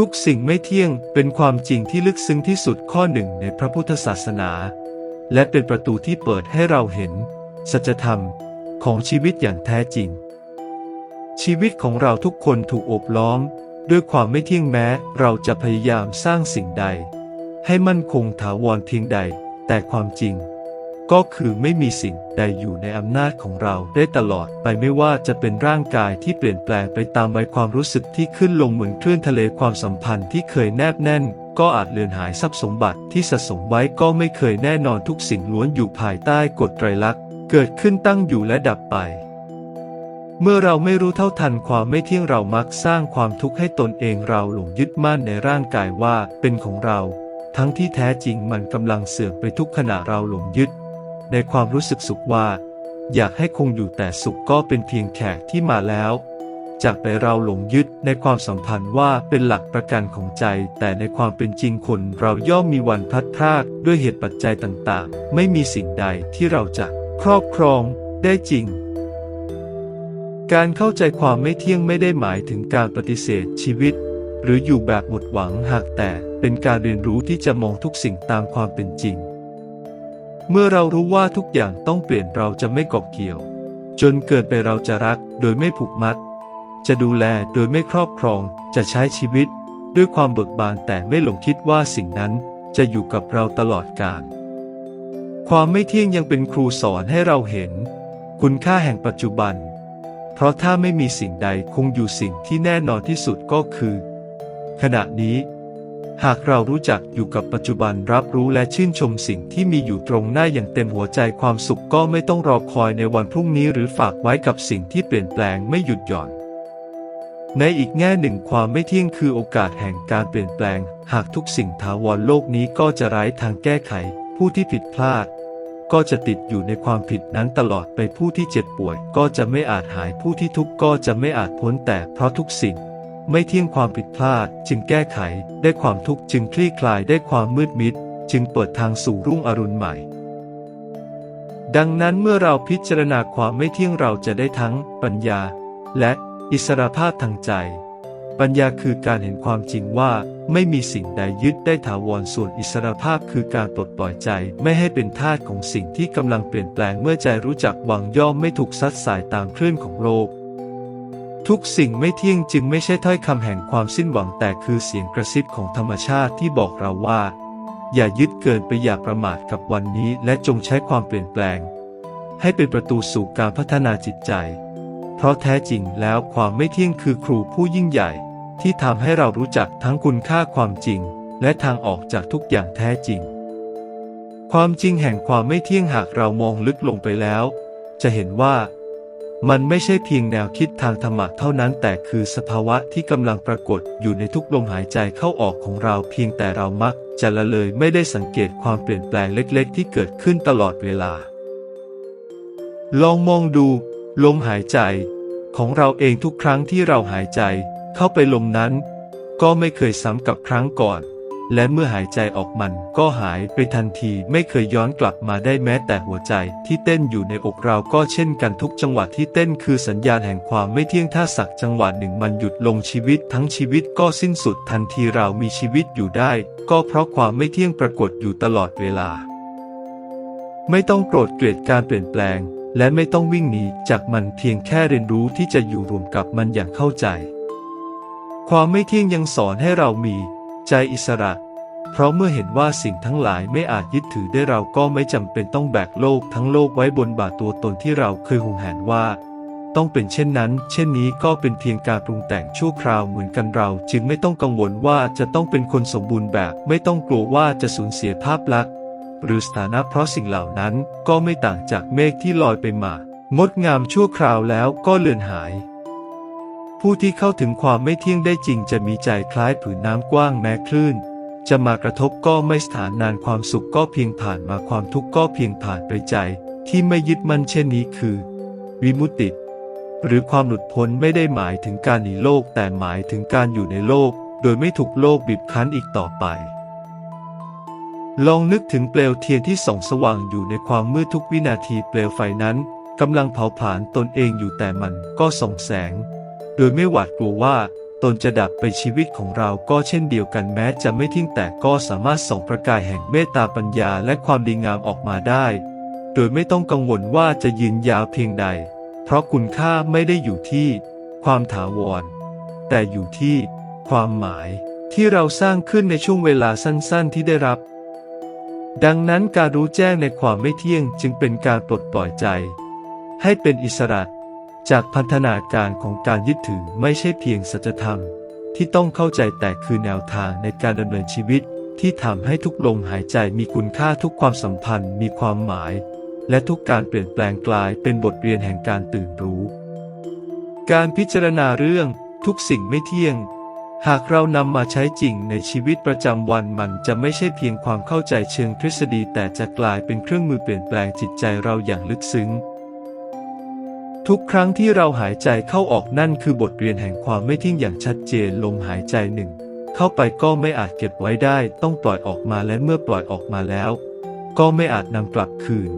ทุกสิ่งไม่เที่ยงเป็นความจริงที่ลึกซึ้งที่สุดข้อหนึ่งในพระพุทธศาสนา และเป็นประตูที่เปิดให้เราเห็น สัจธรรมของชีวิตอย่างแท้จริง ชีวิตของเราทุกคนถูกอบล้อม ด้วยความไม่เที่ยงแม้เราจะพยายามสร้างสิ่งใด ให้มั่นคงถาวรเพียงใด แต่ความจริง ก็คือไม่มีสิ่งใดอยู่ในอำนาจของเราได้ตลอดไปไม่ว่าจะเป็นร่างกายที่เปลี่ยนแปลงไปตามวัยความรู้สึกที่ขึ้นลงเหมือนคลื่นทะเลความสัมพันธ์ที่เคยแนบแน่น ก็อาจเลือนหายทรัพย์สมบัติที่สะสมไว้ก็ไม่เคยแน่นอนทุกสิ่งล้วนอยู่ภายใต้กฎไตรลักษณ์ เกิดขึ้นตั้งอยู่และดับไป เมื่อเราไม่รู้เท่าทันความไม่เที่ยงเรามักสร้างความทุกข์ให้ตนเองเราหลงยึดมั่นในร่างกายว่าเป็นของเรา ทั้งที่แท้จริงมันกำลังเสื่อมไปทุกขณะเราหลงยึด ในความรู้สึกสุขว่า อยากให้คงอยู่แต่สุขก็เป็นเพียงแขกที่มาแล้ว จากไปเราหลงยึดในความสัมพันธ์ว่าเป็นหลักประกันของใจ แต่ในความเป็นจริงคนเราย่อมมีวันพลัดพรากด้วยเหตุปัจจัยต่างๆ ไม่มีสิ่งใดที่เราจะครอบครองได้จริงการเข้าใจความไม่เที่ยงไม่ได้หมายถึงการปฏิเสธชีวิต หรืออยู่แบบหมดหวังหากแต่เป็นการเรียนรู้ที่จะมองทุกสิ่งตามความเป็นจริง เมื่อเรารู้ว่าทุกอย่างต้องเปลี่ยนเราจะไม่กาะเกี่ยว จนเกินไปเราจะรักโดยไม่ผูกมัด จะดูแลโดยไม่ครอบครองจะใช้ชีวิต ด้วยความเบิกบานแต่ไม่หลงคิดว่าสิ่งนั้นจะอยู่กับเราตลอดกาลความไม่เที่ยงยังเป็นครูสอนให้เราเห็น คุณค่าแห่งปัจจุบัน เพราะถ้าไม่มีสิ่งใดคงอยู่สิ่งที่แน่นอนที่สุดก็คือ ขณะนี้ หากเรารู้จักอยู่กับปัจจุบันรับรู้และชื่นชมสิ่งที่มีอยู่ตรงหน้าอย่างเต็มหัวใจความสุขก็ไม่ต้องรอคอยในวันพรุ่งนี้หรือฝากไว้กับสิ่งที่เปลี่ยนแปลงไม่หยุดหย่อน ในอีกแง่หนึ่งความไม่เที่ยงคือโอกาสแห่งการเปลี่ยนแปลง หากทุกสิ่งถาวรโลกนี้ก็จะไร้ทางแก้ไข ผู้ที่ผิดพลาด ก็จะติดอยู่ในความผิดนั้นตลอดไปผู้ที่เจ็บป่วย ก็จะไม่อาจหายผู้ที่ทุกข์ก็จะไม่อาจพ้นแต่เพราะทุกสิ่ง ไม่เที่ยงความผิดพลาด จึงแก้ไขได้ความทุกข์จึงคลี่คลายได้ความมืดมิด จึงเปิดทางสู่รุ่งอรุณใหม่ ดังนั้นเมื่อเราพิจารณาความไม่เที่ยงเราจะได้ทั้งปัญญา และอิสรภาพทางใจ ปัญญาคือการเห็นความจริงว่าไม่มีสิ่งใดยึดได้ถาวรส่วนอิสรภาพคือการปลดปล่อยใจไม่ให้เป็นทาสของสิ่งที่กำลังเปลี่ยนแปลงเมื่อใจรู้จักวางย่อมไม่ถูกซัดสายตามคลื่นของโลก ทุกสิ่งไม่เที่ยงจึงไม่ใช่ถ้อยคำแห่งความสิ้นหวังแต่คือเสียงกระซิบของธรรมชาติที่บอกเราว่า อย่ายึดเกินไปอย่าประมาทกับวันนี้ และจงใช้ความเปลี่ยนแปลง ให้เป็นประตูสู่การพัฒนาจิตใจ เพราะแท้จริงแล้วความไม่เที่ยงคือครูผู้ยิ่งใหญ่ ที่ทำให้เรารู้จักทั้งคุณค่าความจริง และทางออกจากทุกอย่างแท้จริง ความจริงแห่งความไม่เที่ยงหากเรามองลึกลงไปแล้ว จะเห็นว่า มันไม่ใช่เพียงแนวคิดทางธรรมะเท่านั้น แต่คือสภาวะที่กำลังปรากฏอยู่ในทุกลมหายใจเข้าออกของเราเพียงแต่เรามักจะละเลยไม่ได้สังเกตความเปลี่ยนแปลงเล็ก ๆ ที่เกิดขึ้นตลอดเวลา ลองมองดูลมหายใจ ของเราเองทุกครั้งที่เราหายใจ เข้าไปลมนั้น ก็ไม่เคยซ้ำกับครั้งก่อน และเมื่อหายใจออกมันก็หายไปทันทีไม่เคยย้อนกลับมาได้แม้แต่หัวใจที่เต้นอยู่ในอกเราก็เช่นกันทุกจังหวะที่เต้นคือสัญญาณแห่งความไม่เที่ยงถ้าสักจังหวะหนึ่งมันหยุดลงชีวิตทั้งชีวิตก็สิ้นสุดทันทีเรามีชีวิตอยู่ได้ ก็เพราะความไม่เที่ยงปรากฏอยู่ตลอดเวลา ไม่ต้องโกรธเกลียดการเปลี่ยนแปลง และไม่ต้องวิ่งหนีจากมันเพียงแค่เรียนรู้ที่จะอยู่รวมกับมันอย่างเข้าใจ ความไม่เที่ยงยังสอนให้เรามี ใจอิสระ เพราะเมื่อเห็นว่าสิ่งทั้งหลายไม่อาจยึดถือได้เราก็ไม่จำเป็นต้องแบกโลกทั้งโลกไว้บนบ่าตัวตนที่เราเคยหวงแหนว่า ต้องเป็นเช่นนั้น เช่นนี้ก็เป็นเพียงการปรุงแต่งชั่วคราวเหมือนกันเรา จึงไม่ต้องกังวลว่าจะต้องเป็นคนสมบูรณ์แบบ ไม่ต้องกลัวว่าจะสูญเสียภาพลักษณ์หรือสถานะเพราะสิ่งเหล่านั้นก็ไม่ต่างจากเมฆที่ลอยไปมางดงามชั่วคราวแล้วก็เลือนหาย ผู้ที่เข้าถึงความไม่เที่ยงได้จริงจะมีใจคล้ายผืนน้ำกว้างแม้คลื่น จะมากระทบก็ไม่สถานนานความสุขก็เพียงผ่านมาความทุกข์ก็เพียงผ่านไปใจ ที่ไม่ยึดมั่นเช่นนี้คือ วิมุตติ หรือความหลุดพ้นไม่ได้หมายถึงการหนีโลกแต่หมายถึงการอยู่ในโลก โดยไม่ถูกโลกบีบคั้นอีกต่อไป ลองนึกถึงเปลวเทียนที่ส่องสว่างอยู่ในความมืดทุกวินาทีเปลวไฟนั้นกำลังเผาผลาญตนเองอยู่แต่มันก็ส่องแสง โดยไม่หวาดกลัวว่าตนจะดับไปชีวิตของเราก็เช่นเดียวกันแม้จะไม่ทิ้งแต่ก็สามารถส่องประกายแห่งเมตตาปัญญาและความดีงามออกมาได้ โดยไม่ต้องกังวลว่าจะยืนยาวเพียงใด เพราะคุณค่าไม่ได้อยู่ที่ความถาวร แต่อยู่ที่ความหมายที่เราสร้างขึ้นในช่วงเวลาสั้นๆที่ได้รับ ดังนั้นการรู้แจ้งในความไม่เที่ยงจึงเป็นการปลดปล่อยใจ ให้เป็นอิสระ จากพันธนาการของการยึดถือไม่ใช่เพียงสัจธรรม ที่ต้องเข้าใจแต่คือแนวทางในการดำเนินชีวิต ที่ทำให้ทุกลมหายใจมีคุณค่าทุกความสัมพันธ์มีความหมาย และทุกการเปลี่ยนแปลงกลายเป็นบทเรียนแห่งการตื่นรู้ การพิจารณาเรื่องทุกสิ่งไม่เที่ยง หากเรานำมาใช้จริงในชีวิตประจำวันมันจะไม่ใช่เพียงความเข้าใจเชิงทฤษฎีแต่จะกลายเป็นเครื่องมือเปลี่ยนแปลงจิตใจเราอย่างลึกซึ้ง ทุกครั้งที่เราหายใจเข้าออกนั่นคือบทเรียนแห่งความไม่ทิ้งอย่างชัดเจนลมหายใจหนึ่ง เข้าไปก็ไม่อาจเก็บไว้ได้ ต้องปล่อยออกมาและเมื่อปล่อยออกมาแล้ว ก็ไม่อาจนำกลับคืน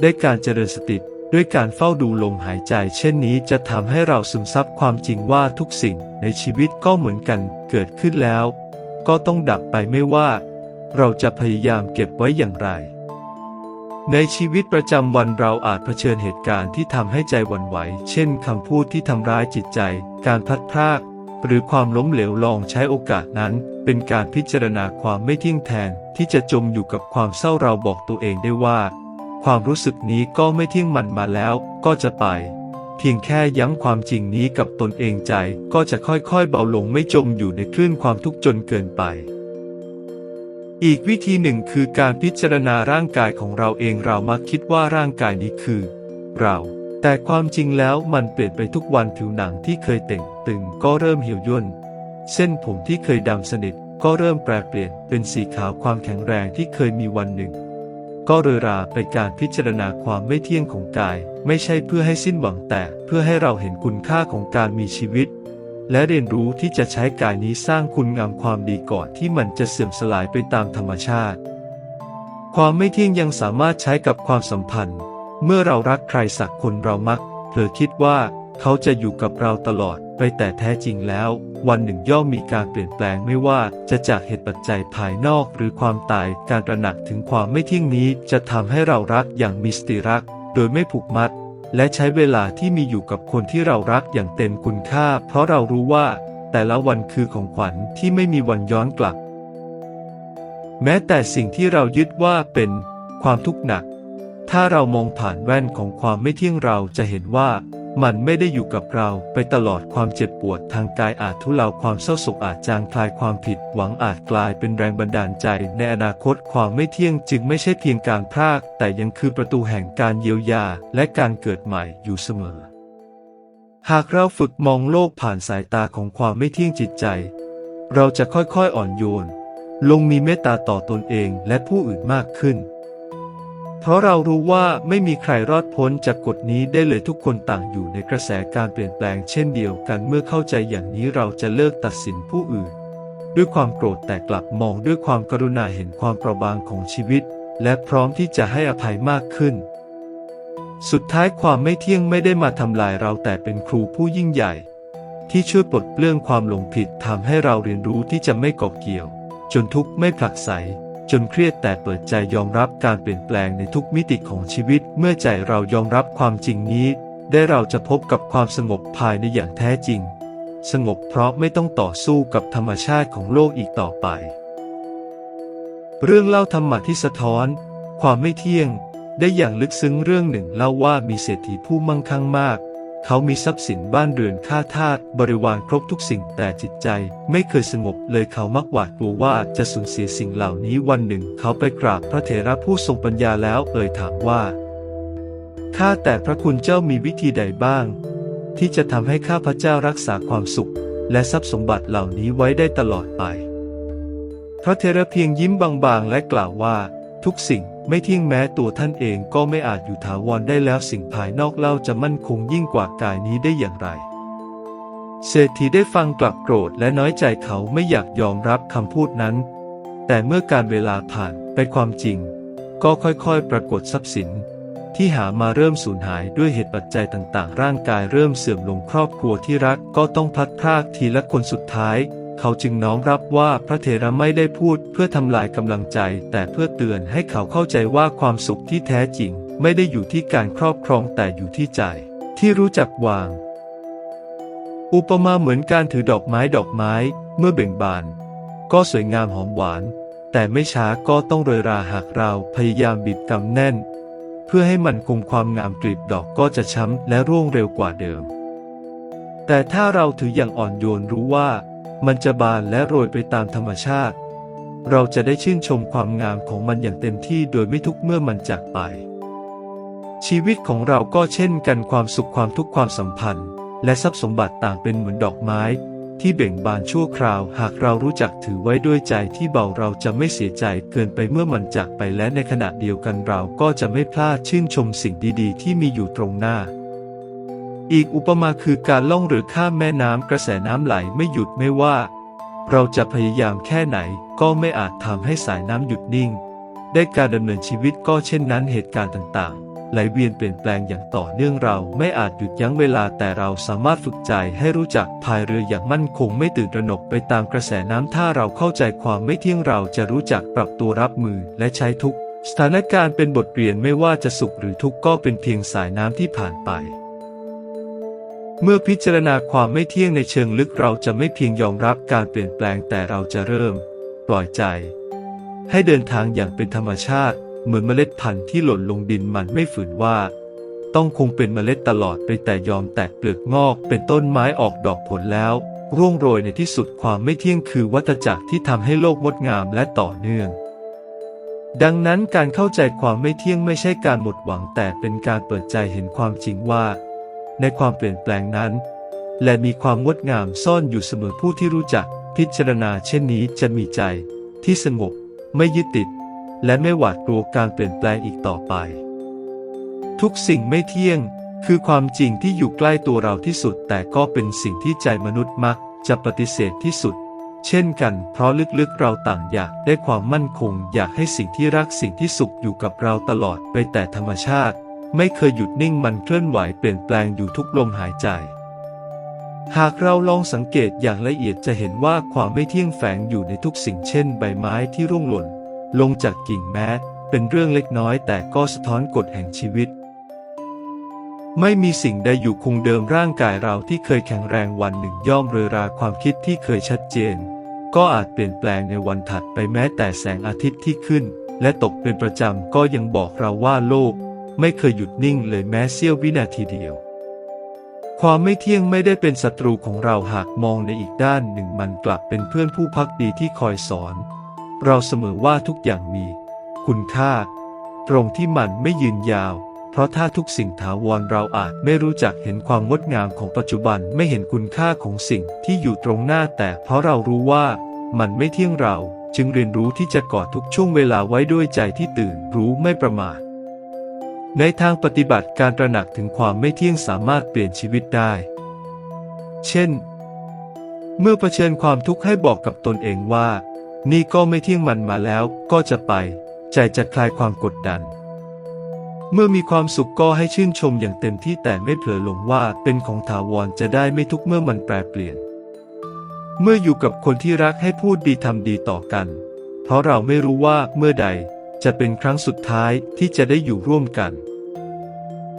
ได้การเจริญสติด้วยการเฝ้าดูลมหายใจเช่นนี้จะทำให้เราซึมซับความจริงว่าทุกสิ่งในชีวิตก็เหมือนกันเกิดขึ้นแล้ว ก็ต้องดับไปไม่ว่า เราจะพยายามเก็บไว้อย่างไร ในชีวิตประจำวันเราอาจเผชิญเหตุการณ์ที่ทำให้ใจหวั่นไหว เช่นคำพูดที่ทำร้ายจิตใจ การพัดพราก หรือความล้มเหลวลองใช้โอกาสนั้น เป็นการพิจารณาความไม่เที่ยงแทน ที่จะจมอยู่กับความเศร้าเราบอกตัวเองได้ว่า ความรู้สึกนี้ก็ไม่เที่ยงมันมาแล้วก็จะไป เพียงแค่ย้ำความจริงนี้กับตนเองใจ ก็จะค่อยๆเบาลงไม่จมอยู่ในคลื่นความทุกข์จนเกินไป อีกวิธีหนึ่งคือการพิจารณาร่างกายของเราเองเรามักคิดว่าร่างกายนี้คือ เรา แต่ความจริงแล้วมันเปลี่ยนไปทุกวันผิวหนังที่เคยเต่งตึงก็เริ่มเหี่ยวย่น เส้นผมที่เคยดำสนิทก็เริ่มแปรเปลี่ยนเป็นสีขาวความแข็งแรงที่เคยมีวันหนึ่ง ก็เรอราไปการพิจารณาความไม่เที่ยงของกาย ไม่ใช่เพื่อให้สิ้นหวังแต่เพื่อให้เราเห็นคุณค่าของการมีชีวิต และเรียนรู้ที่จะใช้กายนี้สร้างคุณงามความดีก่อนที่มันจะเสื่อมสลายไปตามธรรมชาติ ความไม่เที่ยงยังสามารถใช้กับความสัมพันธ์ เมื่อเรารักใครสักคนเรามักเผลอคิดว่าเขาจะอยู่กับเราตลอดไปแต่แท้จริงแล้ว วันหนึ่งย่อมมีการเปลี่ยนแปลงไม่ว่าจะจากเหตุปัจจัยภายนอกหรือความตายการตระหนักถึงความไม่เที่ยงนี้จะทำให้เรารักอย่างมีสติรัก โดยไม่ผูกมัด และใช้เวลาที่มีอยู่กับคนที่เรารักอย่างเต็มคุณค่า เพราะเรารู้ว่า แต่ละวันคือของขวัญที่ไม่มีวันย้อนกลับ แม้แต่สิ่งที่เรายึดว่าเป็นความทุกข์หนัก ถ้าเรามองผ่านแว่นของความไม่เที่ยงเราจะเห็นว่า มันไม่ได้อยู่กับเราไปตลอดความเจ็บปวดทางกายอาจทุเลาความเศร้าโศกอาจจางคลายความผิดหวังอาจกลายเป็นแรงบันดาลใจ ในอนาคตความไม่เที่ยงจึงไม่ใช่เพียงการพราก แต่ยังคือประตูแห่งการเยียวยาและการเกิดใหม่อยู่เสมอ หากเราฝึกมองโลกผ่านสายตาของความไม่เที่ยงจิตใจ เราจะค่อยๆอ่อนโยน ลงมีเมตตาต่อตนเองและผู้อื่นมากขึ้น เพราะเรารู้ว่าไม่มีใครรอดพ้นจากกฎนี้ได้เลยทุกคนต่างอยู่ในกระแสการเปลี่ยนแปลงเช่นเดียวกันเมื่อเข้าใจอย่างนี้เราจะเลิกตัดสินผู้อื่น ด้วยความโกรธแต่กลับมองด้วยความกรุณาเห็นความเปราะบางของชีวิต และพร้อมที่จะให้อภัยมากขึ้น สุดท้ายความไม่เที่ยงไม่ได้มาทำลายเราแต่เป็นครูผู้ยิ่งใหญ่ ที่ช่วยปลดเปลื้องความหลงผิดทำให้เราเรียนรู้ที่จะไม่เกาะเกี่ยว จนทุกข์ไม่ผลักไส จนเครียดแต่เปิดใจยอมรับการเปลี่ยนแปลงในทุกมิติของชีวิต เมื่อใจเรายอมรับความจริงนี้ ได้เราจะพบกับความสงบภายในอย่างแท้จริง สงบเพราะไม่ต้องต่อสู้กับธรรมชาติของโลกอีกต่อไป เรื่องเล่าธรรมะที่สะท้อน ความไม่เที่ยง ได้อย่างลึกซึ้งเรื่องหนึ่งเล่าว่ามีเศรษฐีผู้มั่งคั่งมาก เขามีทรัพย์สินบ้านเรือนค่าทาสบริวารครบทุกสิ่งแต่จิตใจไม่เคยสงบเลยเขามักหวาดกลัวว่าจะสูญเสียสิ่งเหล่านี้วันหนึ่ง เขาไปกราบพระเถระผู้ทรงปัญญาแล้วเอ่ยถามว่าข้าแต่พระคุณเจ้ามีวิธีใดบ้าง ที่จะทำให้ข้าพระเจ้ารักษาความสุข และทรัพย์สมบัติเหล่านี้ไว้ได้ตลอดไป พระเทระเพียงยิ้มบางๆและกล่าวว่า ทุกสิ่งไม่เที่ยงแม้ตัวท่านเองก็ไม่อาจอยู่ถาวรได้แล้วสิ่งภายนอกเล่าจะมั่นคงยิ่งกว่ากายนี้ได้อย่างไร เศรษฐีได้ฟังกลับโกรธและน้อยใจเขาไม่อยากยอมรับคำพูดนั้น แต่เมื่อการเวลาผ่านไปความจริง ก็ค่อยๆ ปรากฏทรัพย์สิน ที่หามาเริ่มสูญหายด้วยเหตุปัจจัยต่างๆ ร่างกายเริ่มเสื่อมลงครอบครัวที่รักก็ต้องพัดพรากทีละคนสุดท้าย เขาจึงน้อมรับว่าพระเถระไม่ได้พูดเพื่อทำลายกำลังใจ แต่เพื่อเตือนให้เขาเข้าใจว่าความสุขที่แท้จริง ไม่ได้อยู่ที่การครอบครองแต่อยู่ที่ใจ ที่รู้จักวาง อุปมาเหมือนการถือดอกไม้ดอกไม้ เมื่อเบ่งบาน ก็สวยงามหอมหวาน แต่ไม่ช้าก็ต้องโรยราหากเราพยายามบีบกำแน่น เพื่อให้มันคงความงามกลีบดอกก็จะช้ำและร่วงเร็วกว่าเดิม แต่ถ้าเราถืออย่างอ่อนโยนรู้ว่า มันจะบานและโรยไปตามธรรมชาติ เราจะได้ชื่นชมความงามของมันอย่างเต็มที่โดยไม่ทุกเมื่อมันจากไป ชีวิตของเราก็เช่นกันความสุขความทุกข์ความสัมพันธ์ และทรัพย์สมบัติต่างเป็นเหมือนดอกไม้ ที่เบ่งบานชั่วคราว หากเรารู้จักถือไว้ด้วยใจที่เบาเราจะไม่เสียใจเกินไปเมื่อมันจากไปและในขณะเดียวกันเราก็จะไม่พลาดชื่นชมสิ่งดีๆ ที่มีอยู่ตรงหน้า อีกอุปมาคือการล่องเรือข้ามแม่น้ำกระแสน้ำไหลไม่หยุดไม่ว่า เราจะพยายามแค่ไหนก็ไม่อาจทำให้สายน้ำหยุดนิ่ง ได้การดำเนินชีวิตก็เช่นนั้นเหตุการณ์ต่างๆ ไหลเวียนเปลี่ยนแปลงอย่างต่อเนื่องเราไม่อาจหยุดยั้งเวลาแต่เราสามารถฝึกใจให้รู้จักพายเรืออย่างมั่นคงไม่ตื่นตระหนกไปตามกระแสน้ำถ้าเราเข้าใจความไม่เที่ยงเราจะรู้จักปรับตัวรับมือและใช้ทุกสถานการณ์เป็นบทเรียนไม่ว่าจะสุขหรือทุกข์ก็เป็นเพียงสายน้ำที่ผ่านไป เมื่อพิจารณาความไม่เที่ยงในเชิงลึกเราจะไม่เพียงยอมรับการเปลี่ยนแปลงแต่เราจะเริ่ม ปล่อยใจ ให้เดินทางอย่างเป็นธรรมชาติ เหมือนเมล็ดพันธุ์ที่หล่นลงดินมันไม่ฝืนว่า ต้องคงเป็นเมล็ดตลอดไปแต่ยอมแตกเปลือกงอก เป็นต้นไม้ออกดอกผลแล้ว ร่วงโรยในที่สุดความไม่เที่ยงคือวัฏจักรที่ทำให้โลกงดงามและต่อเนื่องดังนั้นการเข้าใจความไม่เที่ยงไม่ใช่การหมดหวังแต่เป็นการเปิดใจเห็นความจริงว่า ในความเปลี่ยนแปลงนั้น และมีความงดงามซ่อนอยู่เสมอผู้ที่รู้จักพิจารณาเช่นนี้จะมีใจ ที่สงบไม่ยึดติด และไม่หวาดกลัวการเปลี่ยนแปลงอีกต่อไป ทุกสิ่งไม่เที่ยง คือความจริงที่อยู่ใกล้ตัวเราที่สุด แต่ก็เป็นสิ่งที่ใจมนุษย์มักจะปฏิเสธที่สุด เช่นกัน เพราะลึกๆเราต่างอยากได้ความมั่นคง อยากให้สิ่งที่รักสิ่งที่สุขอยู่กับเราตลอดไปแต่ธรรมชาติ ไม่เคยหยุดนิ่งมันเคลื่อนไหวเปลี่ยนแปลงอยู่ทุกลมหายใจ หากเราลองสังเกตอย่างละเอียดจะเห็นว่าความไม่เที่ยงแฝงอยู่ในทุกสิ่งเช่น ใบไม้ที่ร่วงหล่น ลงจากกิ่งแม้เป็นเรื่องเล็กน้อยแต่ก็สะท้อนกฎแห่งชีวิต ไม่มีสิ่งใดอยู่คงเดิมร่างกายเราที่เคยแข็งแรงวันหนึ่งย่อมเรอราความคิดที่เคยชัดเจน ก็อาจเปลี่ยนแปลงในวันถัดไปแม้แต่แสงอาทิตย์ที่ขึ้น และตกเป็นประจำก็ยังบอกเราว่าโลก ไม่เคยหยุดนิ่งเลยแม้เสี้ยววินาทีเดียว ความไม่เที่ยงไม่ได้เป็นศัตรูของเราหากมองในอีกด้านหนึ่งมันกลับเป็นเพื่อนผู้พักดีที่คอยสอน เราเสมอว่าทุกอย่างมี คุณค่า ตรงที่มันไม่ยืนยาว เพราะถ้าทุกสิ่งถาวรเราอาจไม่รู้จักเห็นความงดงามของปัจจุบันไม่เห็นคุณค่าของสิ่งที่อยู่ตรงหน้าแต่เพราะเรารู้ว่ามันไม่เที่ยงเราจึงเรียนรู้ที่จะกอดทุกช่วงเวลาไว้ด้วยใจที่ตื่นรู้ไม่ประมาท ในทางปฏิบัติการตระหนักถึงความไม่เที่ยงสามารถเปลี่ยนชีวิตได้ เช่น เมื่อเผชิญความทุกข์ให้บอกกับตนเองว่า นี่ก็ไม่เที่ยงมันมาแล้วก็จะไป ใจจะคลายความกดดัน เมื่อมีความสุขก็ให้ชื่นชมอย่างเต็มที่แต่ไม่เผลอหลงว่าเป็นของถาวรจะได้ไม่ทุกข์เมื่อมันแปรเปลี่ยน เมื่ออยู่กับคนที่รักให้พูดดีทำดีต่อกัน เพราะเราไม่รู้ว่าเมื่อใด จะเป็นครั้งสุดท้ายที่จะได้อยู่ร่วมกัน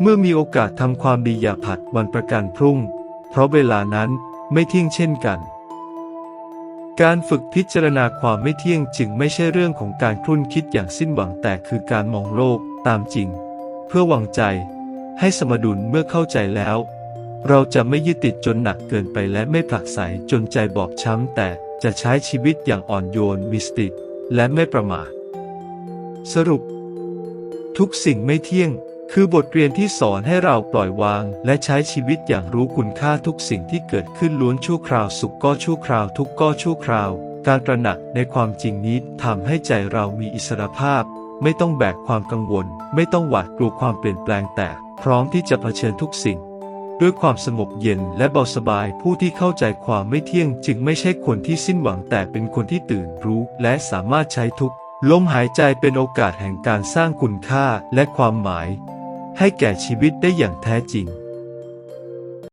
เมื่อมีโอกาสทำความดีอย่าผัดวันประกันพรุ่ง เพราะเวลานั้นไม่เที่ยงเช่นกัน การฝึกพิจารณาความไม่เที่ยงจึงไม่ใช่เรื่องของการครุ่นคิดอย่างสิ้นหวังแต่คือการมองโลกตามจริง เพื่อวางใจ ให้สมดุลเมื่อเข้าใจแล้ว เราจะไม่ยึดติดจนหนักเกินไปและไม่ผลักไสจนใจบอบช้ำแต่จะใช้ชีวิตอย่างอ่อนโยนมีสติและไม่ประมาท สรุป ทุกสิ่งไม่เที่ยง คือบทเรียนที่สอนให้เราปล่อยวาง และใช้ชีวิตอย่างรู้คุณค่าทุกสิ่งที่เกิดขึ้นล้วนชั่วคราวสุขก็ชั่วคราวทุกก็ชั่วคราว การตระหนักในความจริงนี้ทำให้ใจเรามีอิสรภาพ ไม่ต้องแบกความกังวล ไม่ต้องหวาดกลัวความเปลี่ยนแปลงแต่พร้อมที่จะเผชิญทุกสิ่ง ด้วยความสงบเย็นและเบาสบายผู้ที่เข้าใจความไม่เที่ยง จึงไม่ใช่คนที่สิ้นหวังแต่เป็นคนที่ตื่นรู้และสามารถใช้ทุก ลมหายใจเป็นโอกาสแห่งการสร้างคุณค่าและความหมาย ให้แก่ชีวิตได้อย่างแท้จริง